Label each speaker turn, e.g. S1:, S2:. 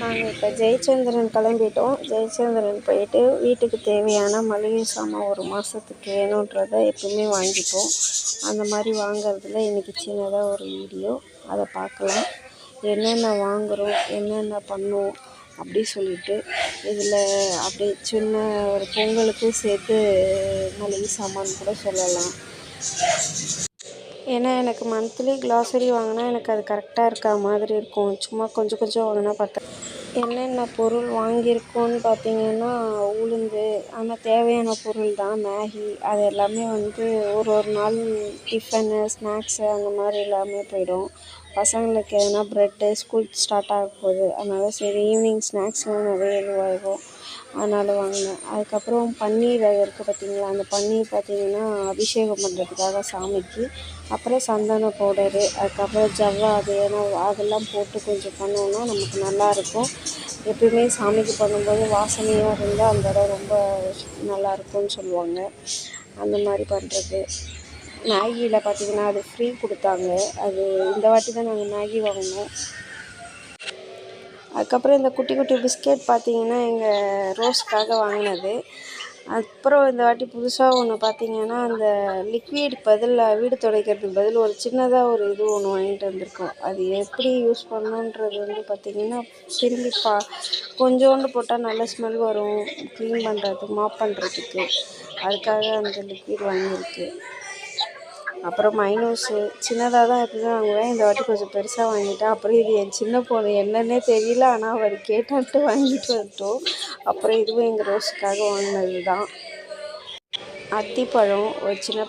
S1: நாங்கள் இப்போ ஜெயச்சந்திரன் கிளம்பிட்டோம். ஜெயச்சந்திரன் போயிட்டு வீட்டுக்கு தேவையான மளிகை சாமான் ஒரு மாதத்துக்கு வேணுன்றதை எப்பவுமே வாங்கிப்போம். அந்த மாதிரி வாங்கிறதுல இன்றைக்கி சின்னதாக ஒரு வீடியோ. அதை பார்க்கலாம். என்னென்ன வாங்குகிறோம் என்னென்ன பண்ணுவோம் அப்படி சொல்லிட்டு இதில் அப்படியே சின்ன ஒரு பொங்கலுக்கும் சேர்த்து மளிகை சாமான் கூட சொல்லலாம். ஏன்னா எனக்கு மந்த்லி க்ளாசரி வாங்கினா எனக்கு அது கரெக்டாக இருக்கா மாதிரி இருக்கும். சும்மா கொஞ்சம் கொஞ்சம் வாங்கினா பார்த்தா. என்னென்ன பொருள் வாங்கியிருக்கோன்னு பார்த்தீங்கன்னா உளுந்து ஆனால் தேவையான பொருள் தான் மேகி. அது எல்லாமே வந்து ஒரு ஒரு நாள் டிஃபனு ஸ்நாக்ஸு அந்த மாதிரி எல்லாமே போயிடும். பசங்களுக்கு எதனா ப்ரெட்டு ஸ்கூல் ஸ்டார்ட் ஆக போகுது. அதனால் சரி ஈவினிங் ஸ்நாக்ஸ்லாம் நிறைய இதுவாகும் அதனால் வாங்கினேன். அதுக்கப்புறம் பன்னீர் அது இருக்குது பார்த்தீங்களா அந்த பன்னீர் பார்த்தீங்கன்னா அபிஷேகம் பண்ணுறதுக்காக சாமிக்கு. அப்புறம் சந்தன பவுடரு அதுக்கப்புறம் ஜவ்வா அது ஏன்னா அதெல்லாம் போட்டு கொஞ்சம் பண்ணோன்னா நமக்கு நல்லாயிருக்கும் எப்பயுமே சாமிக்கு பண்ணும்போது வாசனையாக இருந்தால் அந்த இடம் ரொம்ப நல்லாயிருக்கும்னு சொல்லுவாங்க. அந்த மாதிரி பண்ணுறது மேகியில் பார்த்தீங்கன்னா அது ஃப்ரீ கொடுத்தாங்க. அது இந்த வாட்டி தான் நாங்கள் மேகி வாங்கினோம். அதுக்கப்புறம் இந்த குட்டி குட்டி பிஸ்கெட் பார்த்தீங்கன்னா எங்கள் ரோஸ்க்காக வாங்கினது. அப்புறம் இந்த வாட்டி புதுசாக ஒன்று பார்த்தீங்கன்னா அந்த லிக்விட் பதிலாக வீடு துடைக்கிறதுக்கு பதில் ஒரு சின்னதாக ஒரு இது ஒன்று வாங்கிட்டு வந்திருக்கோம். அது எப்படி யூஸ் பண்ணணுன்றது வந்து பார்த்திங்கன்னா திரும்பி பா கொஞ்சோண்டு போட்டால் நல்ல ஸ்மெல் வரும். க்ளீன் பண்ணுறதுக்கு மாப் பண்ணுறதுக்கு அதுக்காக அந்த லிக்விட் வாங்கியிருக்கு. அப்புறம் மைனோஸு சின்னதாக தான் எப்பவுமே வாங்குவேன். இந்த வாட்டி கொஞ்சம் பெருசாக வாங்கிட்டேன். அப்புறம் இது என் சின்ன பொண்ணு என்னன்னே தெரியல. ஆனால் அவர் கேட்டான்ட்டு வாங்கிட்டு வந்துட்டோம். அப்புறம் இதுவும் எங்கள் ரோஸுக்காக வாங்கினது தான் அத்திப்பழம் ஒரு சின்ன